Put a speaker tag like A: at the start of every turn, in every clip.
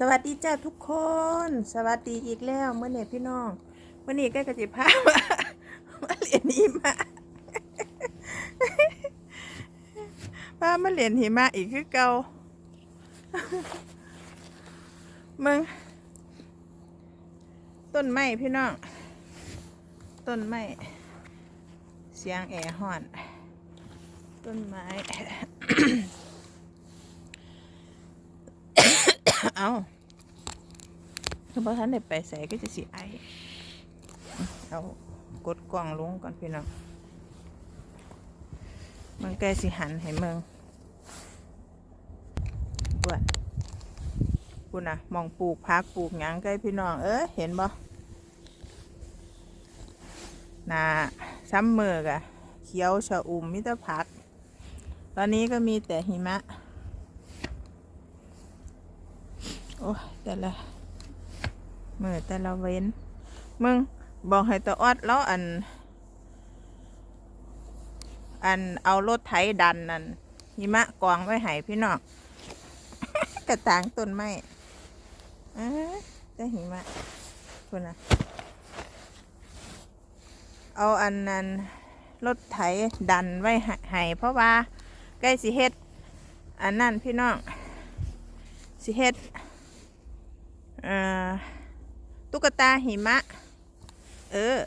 A: สวัสดีจ้าทุกคน สวัสดีอีกแล้วเมื่อเนี่ยพี่น้องเมื่อนี้ใกล้กระจิพามามาเหรียนหิมะพามาเหรียนหิมะอีกคือเก่ามึงต้นไม้พี่น้องต้นไม้เสียงแอร์ห่อน ต้นไม้ เอาคือพอท่านได้ไปใส่ก็จะสีไอเอากดกล่องลงก่อนพี่น้องมันใกล้สิหันให้เมืองบวนคุณนะมองปลูกพักปลูกหยังใกล้พี่น้อง เอ้ยเห็นบ่นาซ้ำมือกะเขียวชะอุ่มมิตรพัก ตอนนี้ก็มีแต่หิมะ โอ้ยแต่ละมือแต่ละเว้น มึง บอกให้ตัวออดแล้วอัน อันเอารถไถดันนั่นหิมะกองไว้ให้พี่น้องกระถางต้นไม้เอ้ยแต่หิมะคุณนะเอาอันนั้นรถไถดันไว้ให้เพราะว่าใกล้สิเฮ็ด อันนั่นพี่น้องสิเฮ็ด ตุ๊กตาหิมะ เออ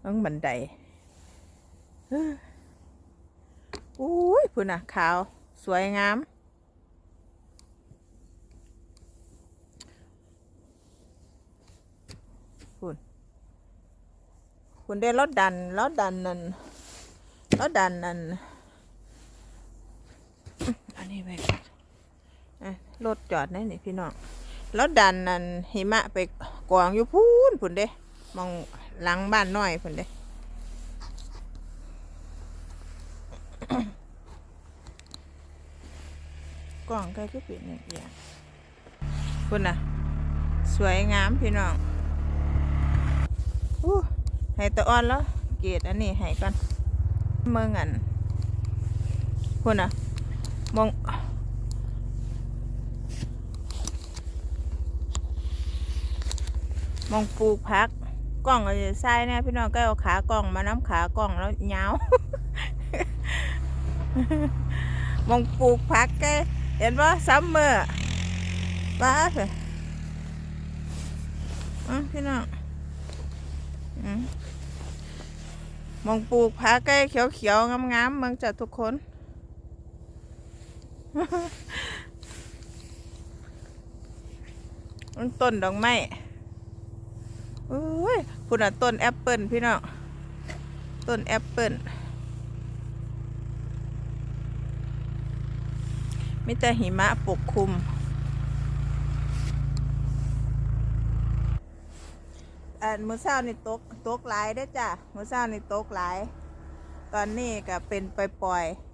A: เอิงบันไดอุ้ยพุ่นน่ะขาว สวยงาม คุณคุณได้รถดันรถดันนั่นรถดันนั่นอันนี้ไปก่อนอะ รถจอดได้นี่พี่น้องแล้วดันนั่นหิมะไปกองอยู่พูนพุ่นเด้มองหลังบ้านน้อยพุ่นเด้กล่องใกล้ก็เปลี่ยนอย่างพุ่นน่ะ สวยงามพี่น้องอู้ให้ตะอ่อนแล้ว เกรดอันนี้ให้ก่อนเมืองอันพุ่นน่ะมอง มองปลูกพักกล้องก็จะใส่เนี่ยพี่น้องก็เอาขากล้องมาน้ำขากล้องแล้วยาวมองปลูกพักแกเห็นว่าซัมเมอร์ป้าเถอะอะพี่น้องมองปลูกพักแกเขียวๆงามๆเมืองจัดทุกคนต้นดอกไม้ อุ้ยพุ่นอะต้นแอปเปิลพี่น้องต้นแอปเปิลมีแต่หิมะปกคลุม อันมือเช้านี่ตกตกหลายได้จ้ะมือเช้านี่ตกหลาย ตอนนี้ก็เป็นปล่อยๆ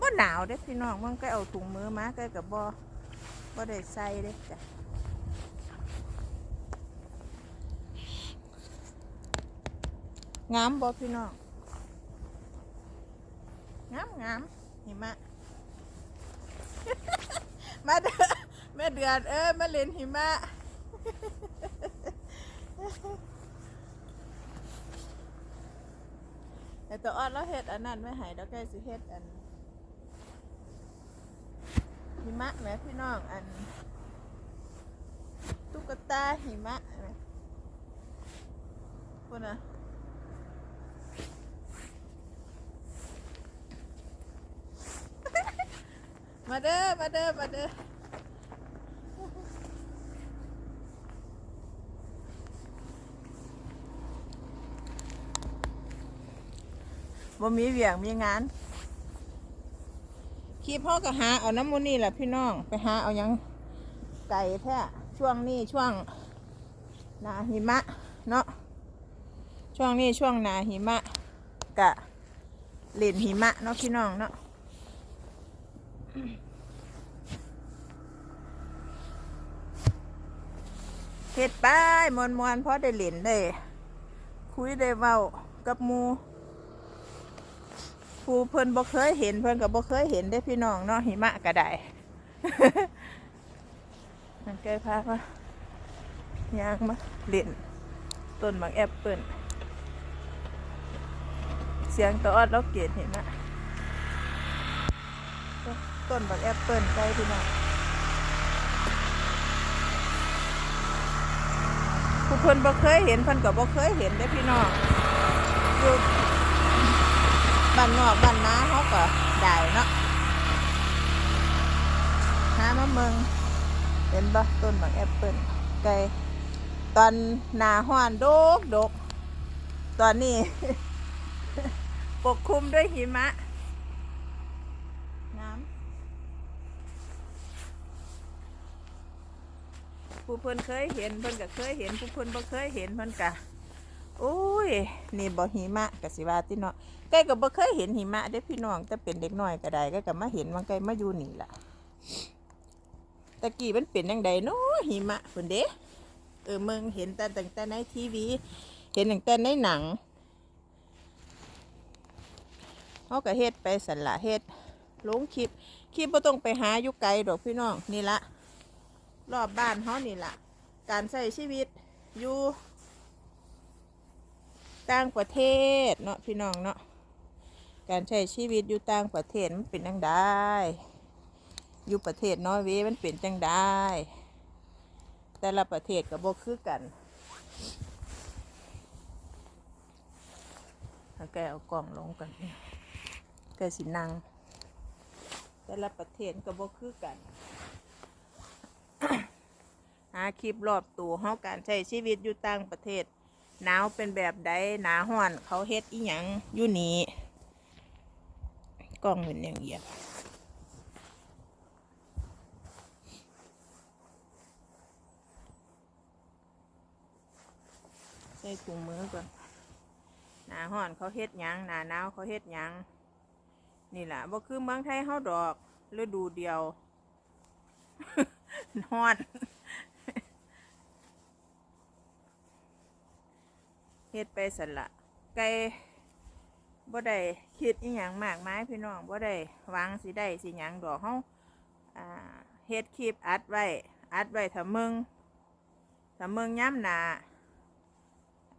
A: บ่หนาวเด้พี่น้องมันก็เอาถุงมือมาก็กับบ่ บ่ได้ใส่เด้จ้ะงามบ่พี่น้องงามงามหิมะมาเด้อแม่เดือนเอ้ยมาเล่นหิมะแต่ตัวอ่อนแล้วเฮ็ดอันนั้นไม่หายแล้วแกสิเฮ็ดอัน หิมะแหมพี่น้องอัน ตุ๊กตาหิมะแหมคนน่ะมาเด้อมาเด้อมาเด้อบ่มีเวียงมีงาน ขี่พ่อก็หาเอาน้ำมูนี่แหละพี่น้องไปหาเอายังไก่แท้ช่วงนี้ช่วงหนาหิมะเนาะช่วงนี้ช่วงหนาหิมะกะเล่นหิมะเนาะพี่น้องเนาะเฮ็ดไปมวนมวนเพราะได้เล่นได้คุยได้เว้ากับมู ผู้เพิ่นบ่เคยเห็นเพิ่นก็บ่เคยเห็นได้พี่น้องเนาะหิมะก็ได้มันเกยพามาย่างมาเล่นต้นหมากแอปเปิลเสียงตะออดเราเกตเห็นไหมต้นบักแอปเปิลใกล้พี่น้องผู้เพิ่นบ่เคยเห็นเพิ่นก็บ่เคยเห็นได้พี่น้องอยู่ บ้านนอกบ้านนาเขาก็ได้เนาะหามาเมืองเห็นบ่ต้นบักแอปเปิลไกลตอนหนาห้อนดกดก ตอนนี้ ปกคลุมด้วยหิมะ น้ำผู้เพิ่นเคยเห็นเพิ่นก็เคยเห็นผู้เพิ่นบ่เคยเห็นเพิ่นก็โอ้ย นี่บ่หิมะกะสิว่าติเนาะ กล้ก็บ่เคยเห็นหิมะเด้พี่น้องแต่เป็นเด็กน้อยก็ได้ก็ก็มาเห็นมันใกล้มาอยู่นี่ล่ะตะกี้มันเป็นจังไดเนาะหิมะเพิ่นเด้เออเมืองเห็นแต่ตั้งแต่ในทีวี เห็นตั้งแต่ในหนังเขาก็เฮ็ดไปสันละเฮ็ดลงคลิปคลิปบ่ต้องไปหาอยู่ไกลดอกพี่น้องนี่ละรอบบ้านเขานี่ละการใช้ชีวิตอยู่ต่างประเทศเนาะพี่น้องเนาะ การใช้ชีวิตอยู่ต่างประเทศมันเป็นจังได้อยู่ประเทศนอร์เวย์มันเป็นจังได้ แต่ละประเทศก็บ่คือกันถ้าแกเอากล่องลงกันพี่น้องเกิดสินัง แต่ละประเทศก็บ่คือกัน หาคลิปรอบตัวเฮาการใช้ชีวิตอยู่ต่างประเทศหนาวเป็นแบบใดหนาห้อนเขาเฮ็ดอีหยังอยู่นี่ กล้องเป็นอย่างเงี้ยใส่ถุงมือก่อนหนาห้อนเขาเฮ็ดยังหนาหนาวเขาเฮ็ดยังนี่แหละบ่คือเมืองไทยเฮาดอกฤดูเดียวนอนเฮ็ดไปสันละไก่ บ่ได้คิดอีหยังมากมายพี่น้องบ่ได้หวังสิได้สิหยังดอกเฮาอ่าเฮ็ดคลิปอัดไว้ อัดไว้ถ้ามืองถ้ามืองย้ำหนา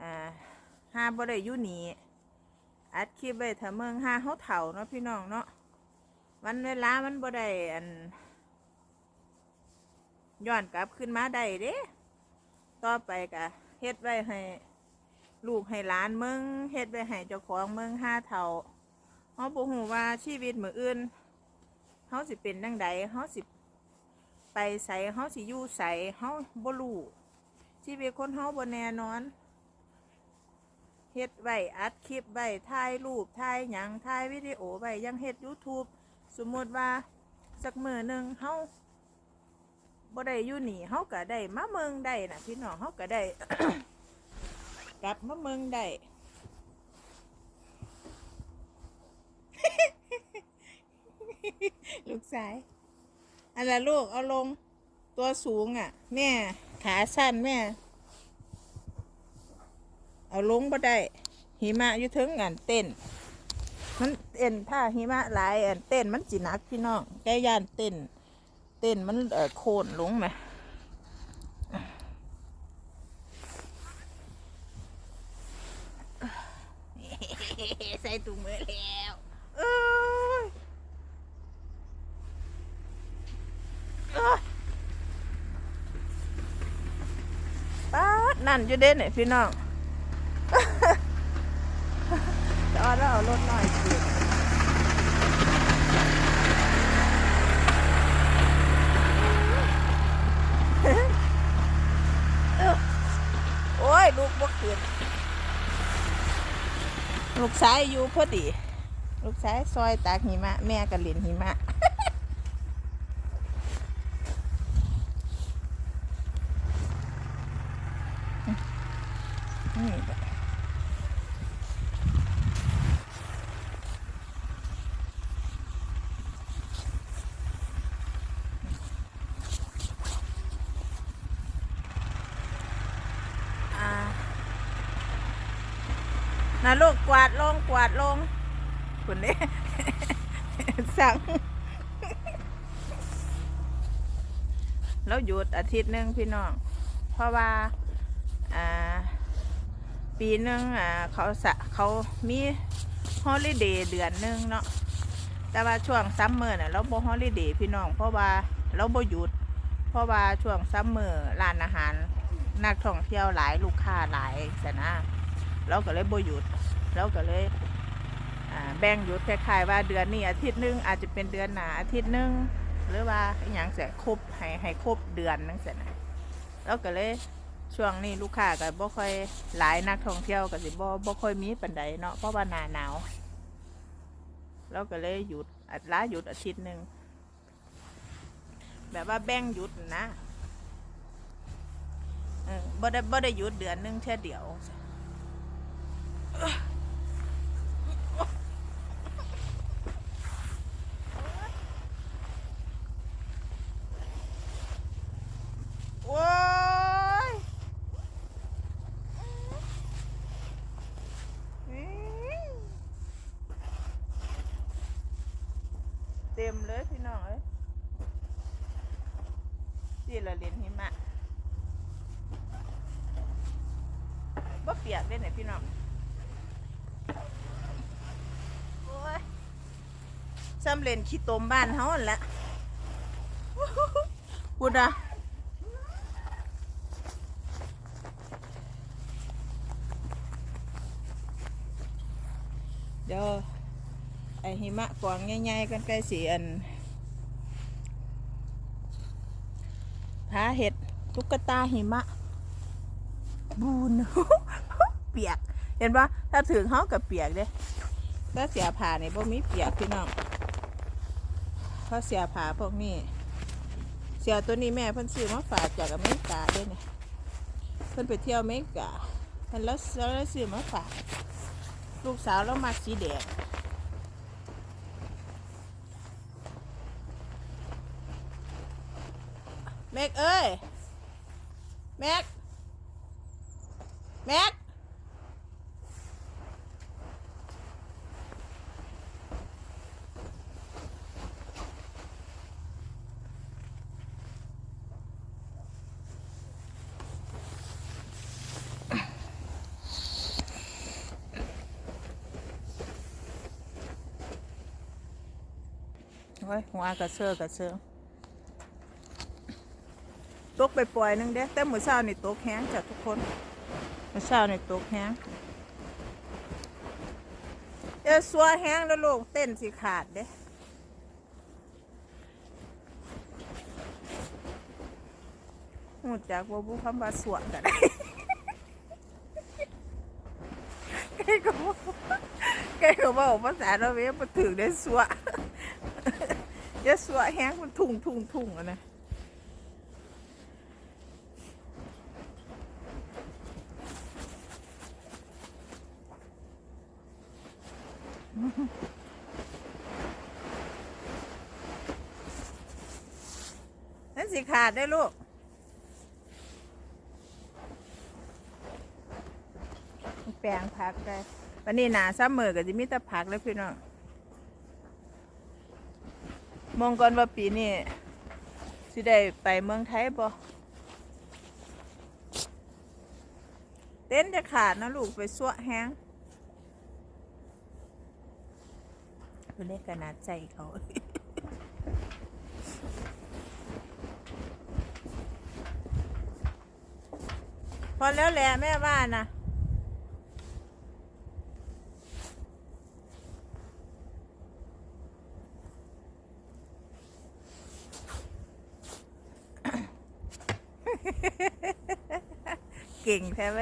A: อ่าห้าบ่ได้อยู่นีอัดคลิปไว้ถ้ามืองห้าเขาเถ่าเนาะพี่น้องเนาะวันเวลามันบ่ได้อันย้อนกลับขึ้นมาได้เด้ ต่อไปกะเฮ็ดไว้ให้ ลูกให้หลานเมืองเฮ็ดไว้ให้เจ้าของเมืองห้าเถ่าเขาบ่ฮู้ว่าชีวิตมืออื่นเขาสิเป็นจังใดเขาสิไปใส่เขาสิยู่ใส่เขาบ่รู้ชีวิตคนเขาบ่แน่นอนเฮ็ดไว้อัดคลิปไว้ถ่ายรูปถ่ายหยังถ่ายวิดีโอไว้ยังเฮ็ด YouTube สมมติว่าสักมือหนึ่งเฮาบ่ได้อยู่นี่เฮาก็ได้มาเมืองได้น่ะพี่น้องเฮาก็ได้ กลับมาเมืองได้ ลูกสาย อันละลูกเอาลงตัวสูงอะ แม่ ขาสั้นแม่ เอาลงบ่ได้ หิมะอยู่ถึงอันเต้น มันเต้นถ้าหิมะหลายอันเต้นมันจิหนักพี่น้องแกย่านเต้น เต้นมันเออโคนลงไหม ใส่ถุงมือแล้วเอ้ยเอ้าดนั่นอยู่เด่นเนี่ยพี่น้องจอาแล้วเอารถหน่อยสิโอ้ย ลูกบ่ขึ้น ลูกสายอยู่พอดีลูกสายซอยตากหิมะ แม่ก็เล่นหิมะนี่แหละอ่า นะลูกกวาดลงกวาดลงคุณนี่ สั่ง แล้วหยุดอา ทิตย์หนึ่งพี่น้อง เพราะว่าอ่าปีหนึ่งอ่าเขาสะเขามีฮอลิเดย์เดือนหนึ่งเนาะแต่ว่าช่วงซัมเมอร์น่ะเราบ่ฮอลิเดย์พี่น้อง เพราะว่าเราบ่หยุด เพราะว่าช่วงซัมเมอร์ร้านอาหารนักท่องเที่ยวหลายลูกค้าหลายสนะเราก็เลยบ่หยุดเราก็เลยแบ่งหยุดคล้ายๆว่าเดือนนี้อาทิตย์หนึงอาจจะเป็นเดือนหนาอาทิตย์หนึง หรือว่าอย่างเสียครบให้ให้ครบเดือนนึงเสร็จนะเราก็เลยช่วงนี้ลูกค้าก็บ่ค่อยหลายนักท่องเที่ยวก็สิบ่บ่ค่อยมีปานใดเนาะเพราะว่าหน้าหนาวเราก็เลยหยุดอัดลาหยุดอาทิตย์หนึ่งแบบว่าแบ่งหยุดนะเออบ่ได้บ่ได้หยุดเดือนนึงแค่เดียว โอ้ยเต็มเลยพี่น้องเอ้ยนี่ละเล่นหิมะ บ่เปียกได้ไหนพี่น้องโอ้ยซ้ำเลนขี้ตมบ้านเฮาหั่นละพูดอะเดี๋ยวไอหิมะกวางใหญ่ๆกันใกล้สีอันหาเห็ดตุ๊กตาหิมะ บูน เปียก เห็นปะถ้าถึงเขากับเปียกเด้ถ้าเสียผ่าเนี่ยพวกมีเปียกพี่น้องเพราะเสียผ่าพวกนี้เสียตัวนี้แม่เพิ่นซื้อมาฝากจากอเมริกาด้วยเนี่ยเพิ่นไปเที่ยวอเมริกาเพิ่นแล้วแล้วซื้อมาฝากลูกสาวแล้วมักสีแดงแม็กเอ้ยแม็กแม็ก โอ้ยหัวกระเซาะกระเซาะตกไปปล่อยหนึงเด้แต่หมื้อเช้านี่ตกแห้งจ้ะทุกคนหมื้อเช้านี่ตกแห้งเดี๋ยวสัวแห้งแล้วลูกเต้นสิขาดเด้หูจักว่าบุคำว่าสวนก็ได้แกก็บอกแกก็บอกภาษาเราเวยมาถึงได้สวเดี๋ ยวสัวแห้งมันทุ่งทุ่งทุ่งอะนะนั่นสิขาดได้ลูกแปลงผักได้วันนี้หนาซัมเมอร์ก็จะมีแต่ผักแล้วพี่น้อง มองก่อนว่าปีนี้สิได้ไปเมืองไทยบ่เต้นจะขาดนะลูกไปสวะแห้งเป็นเลขขนาดใจเขาพอแล้วแหละแม่ว่านะ เก่งแท้ไหม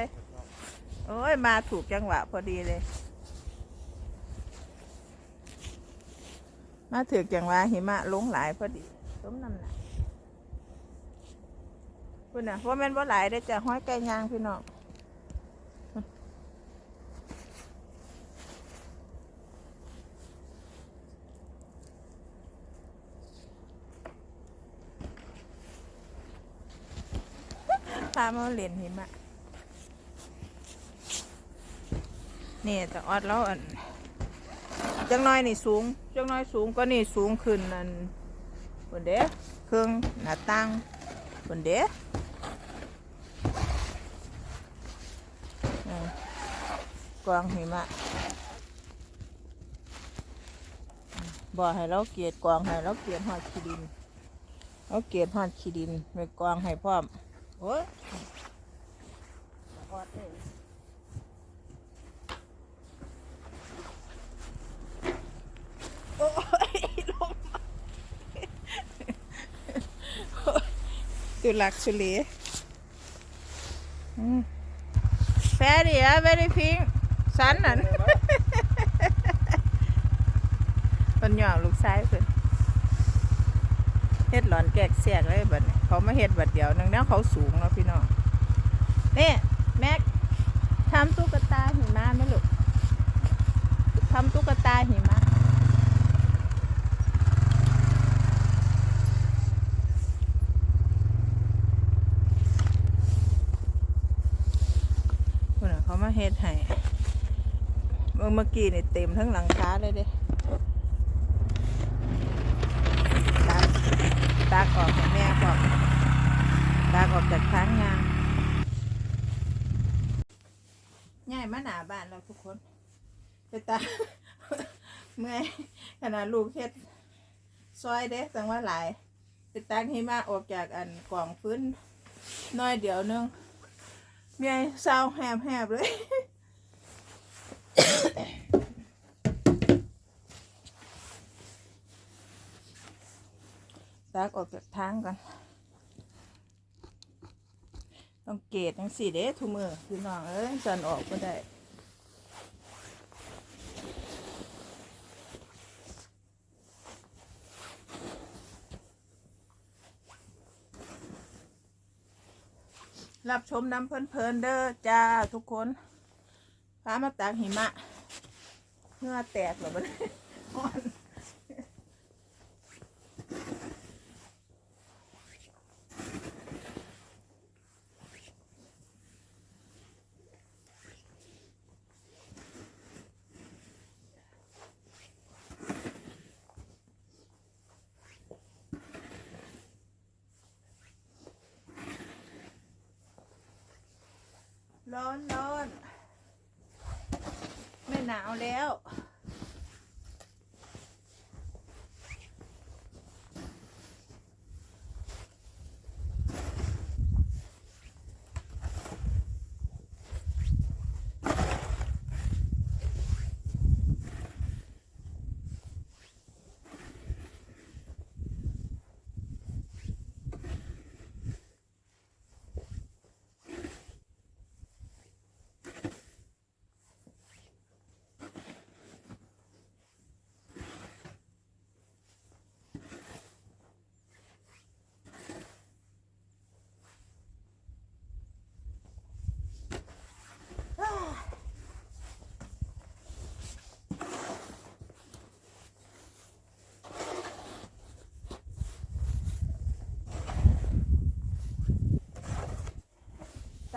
A: โอ้ย มาถูกจังหวะ พอดีเลย มาถือจังหวะหิมะลงหลายพอดีสมน้ำหนักคุณน่ะว่าแม่นว่าหลายได้จะห้อยไก่ย่างพี่น้องพามาเล่นหิมะ นี่แต่ออดแล้วอันจังน้อยนี่สูงจังน้อยสูงก็นี่สูงขึ้นนั่นคนเด้เครื่องหน้าตั้งคนเด้อืมกวางหิมะอืมบ่ให้เราเกลียดกวางให้เราเกลียดหอดขี้ดินเราเกลียดหอดขี้ดินไปกวางให้พร้อมโอ้ยออดเลย โอ้ยลม ตุลักสุลีแฟรี่อะเวรี่พิงสันนั่นคนหย่องลูกชายเพิ่นเฮ็ดหลอนแกกเสียกเลยบัดนี้เขามาเฮ็ดบัดเดียวนึงแล้วเขาสูงเนาะพี่น้องนี่แม็กทำตุ๊กตาหิมะไหมลูกทำตุ๊กตาหิมะ คนน่ะเขามาเฮ็ดให้เมื่อกี้นี่เต็มทั้งหลังคาเลยเด้ตากตากออกให้แม่ก่อนตากออกจากทางยางง่ายมาหนาบ้านเราทุกคนไปตาเมื่อยขนาดลูกเฮ็ดซอยเด้จังว่าหลายไปตากให้มาออกจากอันกล่องฟื้นน้อยเดี๋ยวนึง เมียเศร้าแหบแหบเลย ตักออกจากทางก่อน ต้องเกตทั้งสี่เด้ทุมือพี่น้องเอ้ยสันออกก็ได้ รับชมน้ำเพลินๆเด้อจ้าทุกคนพามาตากหิมะเหงื่อแตกหรอมันอ่านร้อนร้อนไม่หนาวแล้ว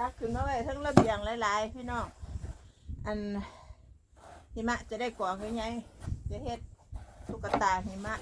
A: ตักขึ้นมาไว้ทั้งระเบียงหลายๆ พี่น้อง อันหิมะจะได้กวางยังไงจะเฮ็ดตุ๊กตาหิมะ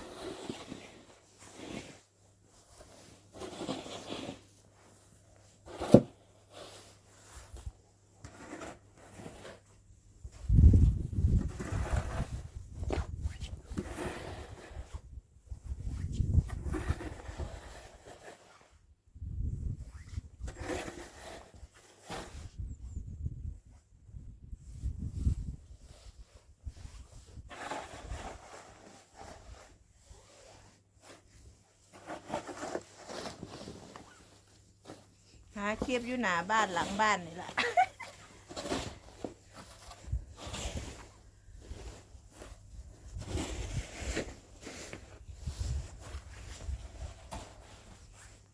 A: หาคลิปอยู่หนาบ้านหลังบ้านนี่แหละ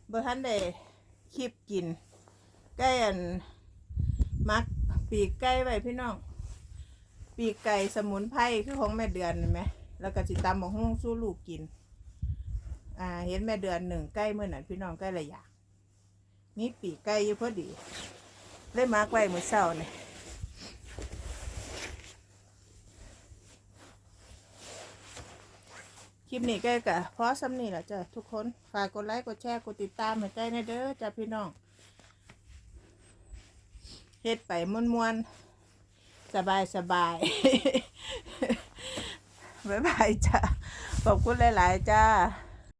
A: เบอร์ทันได้คลิปกินไก่อันมักปีกไก่ไว้พี่น้อง ปีกไก่สมุนไพรคือของแม่เดือนเห็นไหมแล้วก็จิตำมะฮุ่งสู้ลูกกิน อ่า เห็นแม่เดือนหนึ่งใกล้เมื่อนั้นพี่น้องใกล้ระยะ มีปีกไก่อยู่พอดี เลยมาไล้มือเศร้าเนี่ยคลิปนี้ใกล้กะเพราะซ้ำนี่แหละจ้ะทุกคน ฝากกดไลค์ กดแชร์ กดติดตามให้ใจในเด้อจ้ะพี่น้องเฮ็ดไปมวนมวนสบายสบายบ๊ายบายจ้ะขอบคุณหลาย ๆ จ้า